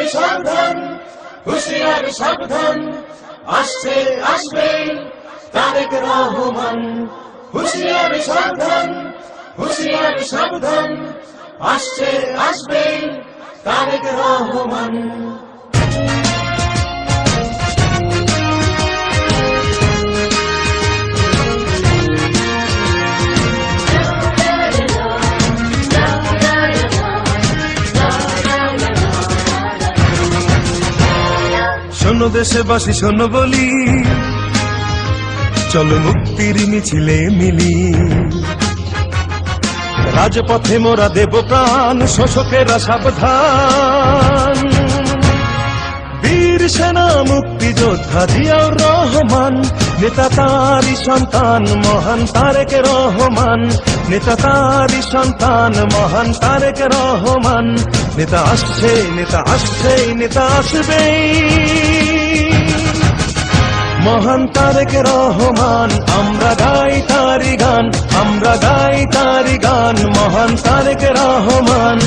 হুঁশিয়ারি সাবধান হুশিয়ারি সাবধান, আসছে, আসবে তারেক রহমান। হুশিয়ারি সাবধান হুশিয়ারি সাবধান, আসছে, আসবে তারেক রহমান। শোনো দেশবাসী, শোনো বলি। চলো মুক্তির মিছিলে মিলি। রাজপথে মোরা দেব প্রাণ, শোষকেরা সাবধান। বীর সেনা, মুক্তিযোদ্ধা জিয়াউর রহমান, নেতা তারি সন্তান, মহান তারেক রহমান। নেতা তারি সন্তান, মহান তারেক রহমান। নেতা আসছে নেতা আসছে, নেতা আসবেই। মহান তারেক রহমান আমরা গাই তারি গান আমরা গাই তারি গান মহান তারেক রহমান।